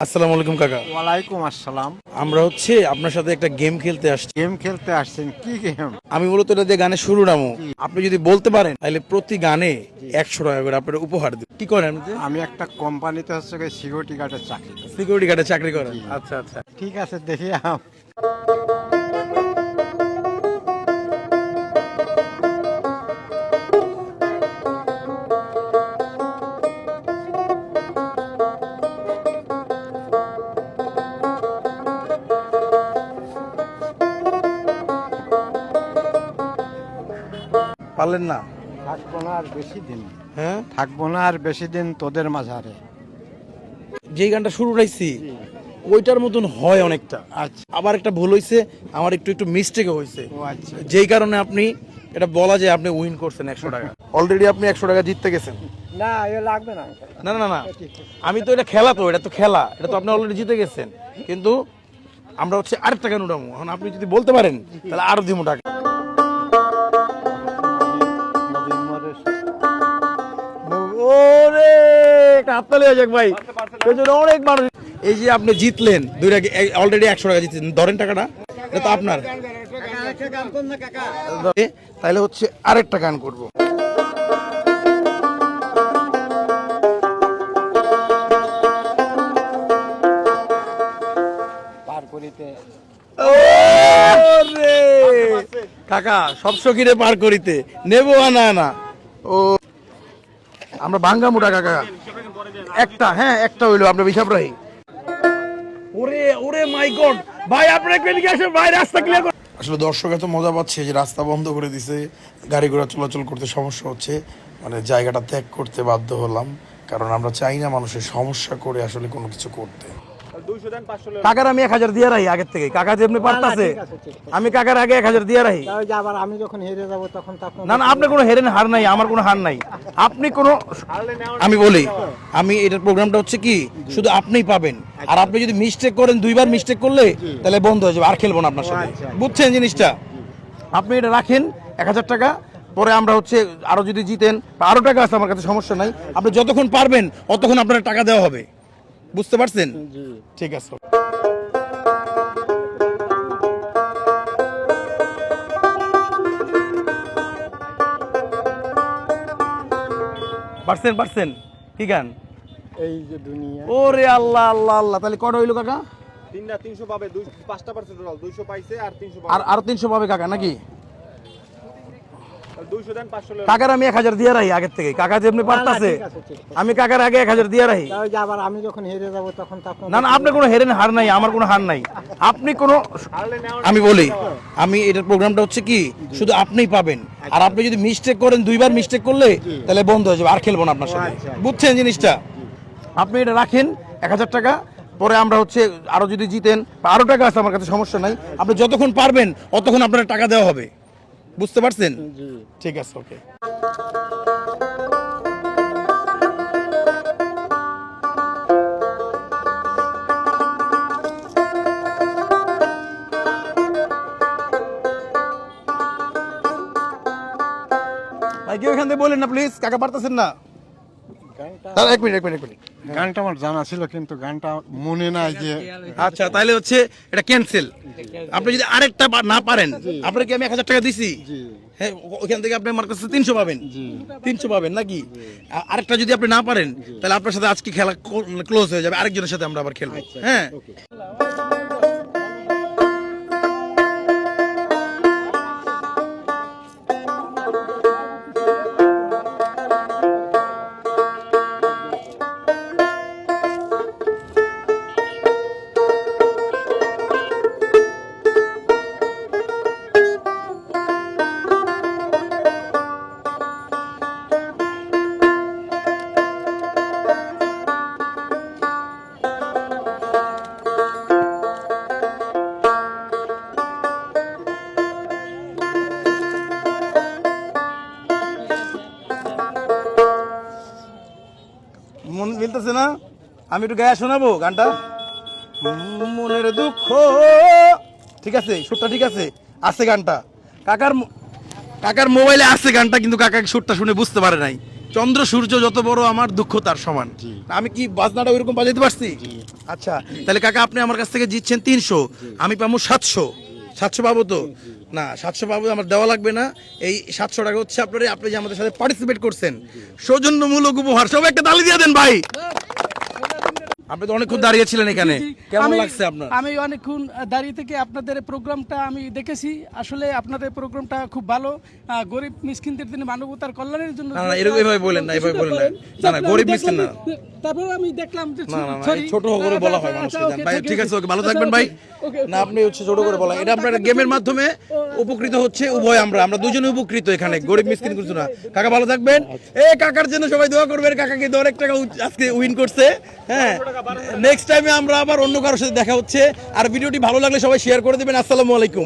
আসসালামু আলাইকুম কাকা। ওয়ালাইকুম আসসালাম। আমরা হচ্ছে আপনার সাথে একটা গেম খেলতে আসছি। গেম খেলতে আসছেন? কি গেম? আমি মূলত এটা দিয়ে গানে শুরু নামো। আপনি যদি বলতে পারেন তাহলে প্রতি গানে একশো টাকা করে আপনার উপহার দিন কি করেন আমি একটা কোম্পানিতে হচ্ছে সিকিউরিটি গার্ডের চাকরি করি। সিকিউরিটি গার্ডে চাকরি করেন। আচ্ছা আচ্ছা। ঠিক আছে দেখি আম- পারলেন না? থাকব না আর বেশি দিন। হ্যাঁ? থাকব না আর বেশি দিন তোদের মাঝারে। যেই গানটা শুরু রাখছি ওইটার মতন হয় অনেকটা। আচ্ছা। আবার একটা ভুল হয়েছে আমার একটু একটু মিস্টেকও হয়েছে ও আচ্ছা। যেই কারণে আপনি এটা বলা যায় আপনি উইন করছেন একশো টাকা। অলরেডি আপনি একশো টাকা জিততে গেছেন। না এ লাগবে না। না না না আমি তো এটা খেলা তো এটা তো খেলা। এটা তো আপনি অলরেডি জিতে গেছেন। কিন্তু আমরা হচ্ছে আরেকটা গান উঠাবো এখন আপনি যদি বলতে পারেন তাহলে আরও দিব টাকা। একটা হাততালি হয়ে যাক ভাই। পেছনে অনেক মানুষ। এই যে আপনি জিতলেন দুইটা অলরেডি একশো টাকা জিতলেন ধরেন টাকাটা এটা তো আপনার। তাহলে হচ্ছে আরেকটা গান করব! কাকা সব সকিরে পার করিতে। নেব আনা না ও আমরা ভাঙ্গা মোটা কাকা। একটা হ্যাঁ একটা হইল আপনার হিসাব রাহি ওরে ওরে মাই গড ভাই আপনারা একটু এদিকে আসেন ভাই রাস্তা ক্লিয়ার করুন আসলে দর্শক এত মজা পাচ্ছে যে রাস্তা বন্ধ করে দিছে গাড়ি ঘোড়া চলাচল করতে সমস্যা হচ্ছে মানে জায়গাটা ত্যাগ করতে বাধ্য হলাম কারণ আমরা চাই না মানুষের সমস্যা করে আসলে কোনো কিছু করতে। কাকার আমি এক হাজার দিয়ে রাহি আগের থেকে কাকা যে এমনি পারতাছে। আমি কাকার আগে এক হাজার দিয়ে রাহি তাই যে আবার আমি যখন হেরে যাব তখন না না আপনার কোনো হেরেন হার নাই আমার কোনো হার নাই। আপনি কোনো আমি বলি আমি এটার প্রোগ্রামটা হচ্ছে কি শুধু আপনিই পাবেন। আর আপনি যদি মিস্টেক করেন দুইবার মিস্টেক করলে তাহলে বন্ধ হয়ে যাবে আর খেলব না আপনার সাথে। আচ্ছা। বুঝছেন জিনিসটা? আপনি এটা রাখেন এক হাজার টাকা পরে আমরা হচ্ছে আরও যদি জিতেন বা আরও টাকা আছে আমার কাছে সমস্যা নাই। আপনি যতক্ষণ পারবেন অতক্ষণ আপনার টাকা দেওয়া হবে। বুঝতে পারছেন? ঠিক আছে। পারছেন পারছেন? কি গান? এই যে দুনিয়া। ওরে আল্লাহ আল্লাহ আল্লাহ। তাহলে কটা হইল কাকা? তিনটা তিনশো পাবে দুই পাঁচটা পার্সেন্ট দুইশো পাইছে আর তিনশো আর আরও তিনশো পাবে কাকা নাকি? কাকার আমি এক হাজার দিয়ে রাহি আগের থেকে কাকা যে এমনি পারতাছে। আমি কাকার আগে এক হাজার দিয়ে আবার আমি যখন হেরে যাব তখন না না আপনার কোনো হেরেন হার নাই আমার কোনো হার নাই। আপনি কোনো আমি বলি আমি এটার প্রোগ্রামটা হচ্ছে কি শুধু আপনিই পাবেন। আর আপনি যদি মিস্টেক করেন দুইবার মিস্টেক করলে তাহলে বন্ধ হয়ে যাবে আর খেলব না আপনার সাথে। আচ্ছা। বুঝছেন জিনিসটা? আপনি এটা রাখেন এক হাজার টাকা পরে আমরা হচ্ছে আরও যদি জিতেন বা আরও টাকা আছে আমার কাছে সমস্যা নাই। আপনি যতক্ষণ পারবেন অতক্ষণ আপনার টাকা দেওয়া হবে। বুঝতে পারছেন? ঠিক আছে ওকে ভাই কেউ এখান থেকে বলেন না প্লিজ কাকা পারতেছেন না? গানটা এক মিনিট এক মিনিট এক মিনিট। গানটা আমার জানা ছিল কিন্তু গানটা মনে নাই যে আচ্ছা তাহলে হচ্ছে এটা ক্যান্সেল আপনি যদি আরেকটা না পারেন আপনার কি আমি এক হাজার টাকা দিছি? হ্যাঁ ওখান থেকে আপনি আমার কাছে তিনশো পাবেন। তিনশো পাবেন নাকি? আরেকটা যদি আপনি না পারেন তাহলে আপনার সাথে আজকে খেলা ক্লোজ হয়ে যাবে। আরেকজনের সাথে আমরা আবার খেলব। হ্যাঁ। মিলতেছে না আমি একটু গায়ে শোনাবো গানটা? মনের দুঃখ। ঠিক আছে সুরটা ঠিক আছে আছে গানটা। কাকার কাকার মোবাইলে আছে গানটা কিন্তু কাকা সুরটা শুনে বুঝতে পারে নাই। চন্দ্র সূর্য যত বড় আমার দুঃখ তার সমান। আমি কি বাজনাটা ওইরকম বাজাইতে পারছি? আচ্ছা তাহলে কাকা আপনি আমার কাছ থেকে জিতছেন তিনশো আমি পাবো সাতশো। সাতশো পাবো তো? না, সাতশো পাবো আমার দেওয়া লাগবে না। এই সাতশো টাকা হচ্ছে আপনার আপনি যে আমাদের সাথে পার্টিসিপেট করছেন, সৌজন্যমূলক উপহার, সবাই একটা তালি দিয়ে দেন ভাই। আপনি তো অনেকক্ষণ দাঁড়িয়েছিলেন এখানে। কেমন লাগছে আপনার? আমি অনেকক্ষণ দাঁড়িয়ে থেকে আপনাদের প্রোগ্রামটা আমি দেখেছি। আসলে আপনাদের প্রোগ্রামটা খুব ভালো। গরিব মিসকিনদের জন্য মানবতার কল্যাণের জন্য না, না, এরকম এভাবে বলেন না, এভাবে বলেন না। না, গরিব মিসকিন না। তারপর আমি দেখলাম যে এই ছোট করে বলা হয় আচ্ছা, মানুষকে আচ্ছা, ভাই ঠিক আছে ওকে। ভালো আচ্ছা, থাকবেন ভাই না আপনি হচ্ছে ছোট করে বলা। এটা আপনার গেমের মাধ্যমে উপকৃত হচ্ছে, উভয় আমরা। আমরা দুজনে উপকৃত এখানে, গরিব মিসকিন কিছু না। কাকা, ভালো থাকবেন? এ, কাকার জন্য সবাই দোয়া করবেন। কাকাকে অনেক টাকা আজকে উইন করছে। হ্যাঁ নেক্সট টাইমে আমরা আবার অন্য কারোর সাথে দেখা হচ্ছে। আর ভিডিওটি ভালো লাগলে সবাই শেয়ার করে দেবেন। আসসালামু আলাইকুম।